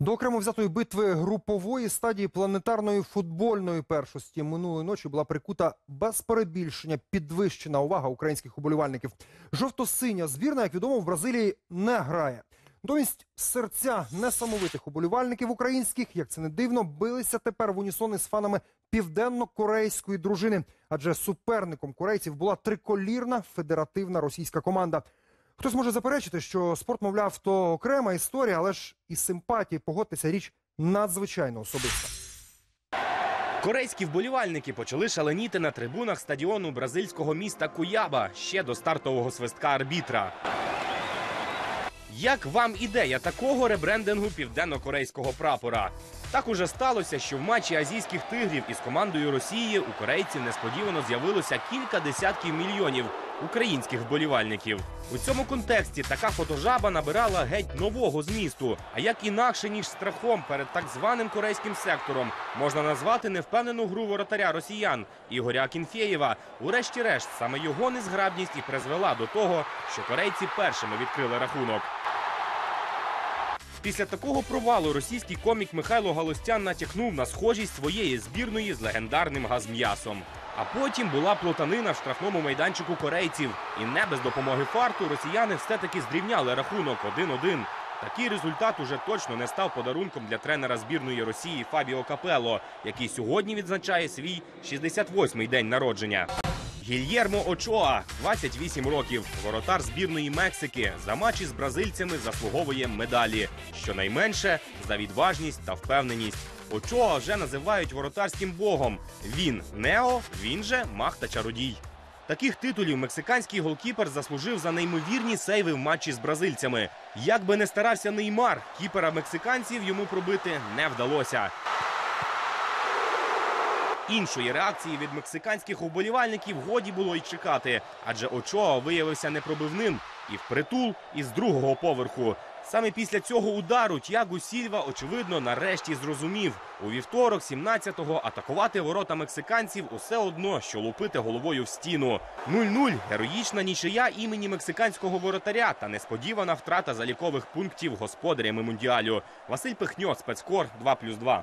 До окремо взятої битви групової стадії планетарної футбольної першості минулої ночі була прикута без перебільшення підвищена увага українських уболівальників. Жовто-синя збірна, як відомо, в Бразилії не грає. Натомість серця несамовитих уболівальників українських, як це не дивно, билися тепер в унісон із фанами південно-корейської дружини, адже суперником корейців була триколірна федеративна російська команда. Хтось може заперечити, що спорт, мовляв, то окрема історія, але ж із симпатії погодьтеся річ надзвичайно особиста. Корейські вболівальники почали шаленіти на трибунах стадіону бразильського міста Куяба ще до стартового свистка арбітра. Як вам ідея такого ребрендингу південно-корейського прапора? Так уже сталося, що в матчі азійських тигрів із командою Росії у корейців несподівано з'явилося кілька десятків мільйонів українських вболівальників. У цьому контексті така фотожаба набирала геть нового змісту. А як інакше ніж страхом перед так званим корейським сектором можна назвати невпевнену гру воротаря росіян Ігоря Кінфєєва. Урешті-решт саме його незграбність і призвела до того, що корейці першими відкрили рахунок. Після такого провалу російський комік Михайло Галустян натякнув на схожість своєї збірної з легендарним газм'ясом. А потім була плутанина в штрафному майданчику корейців. І не без допомоги фарту росіяни все-таки зрівняли рахунок 1-1. Такий результат уже точно не став подарунком для тренера збірної Росії Фабіо Капело, який сьогодні відзначає свій 68-й день народження. Гільєрмо Очоа, 28 років, воротар збірної Мексики, за матчі з бразильцями заслуговує медалі. Щонайменше за відважність та впевненість. Очоа вже називають воротарським богом. Він Нео, він же мах та чародій. Таких титулів мексиканський голкіпер заслужив за неймовірні сейви в матчі з бразильцями. Як би не старався Неймар, кіпера мексиканців йому пробити не вдалося. Іншої реакції від мексиканських уболівальників годі було й чекати, адже Очоа виявився непробивним і впритул із другого поверху. Саме після цього удару Тягу Сільва, очевидно, нарешті зрозумів у вівторок, 17-го, атакувати ворота мексиканців усе одно, що лупити головою в стіну. 0-0 – героїчна нічия імені мексиканського воротаря та несподівана втрата залікових пунктів господарями мундіалю. Василь Пихньо, спецкор 2+,2.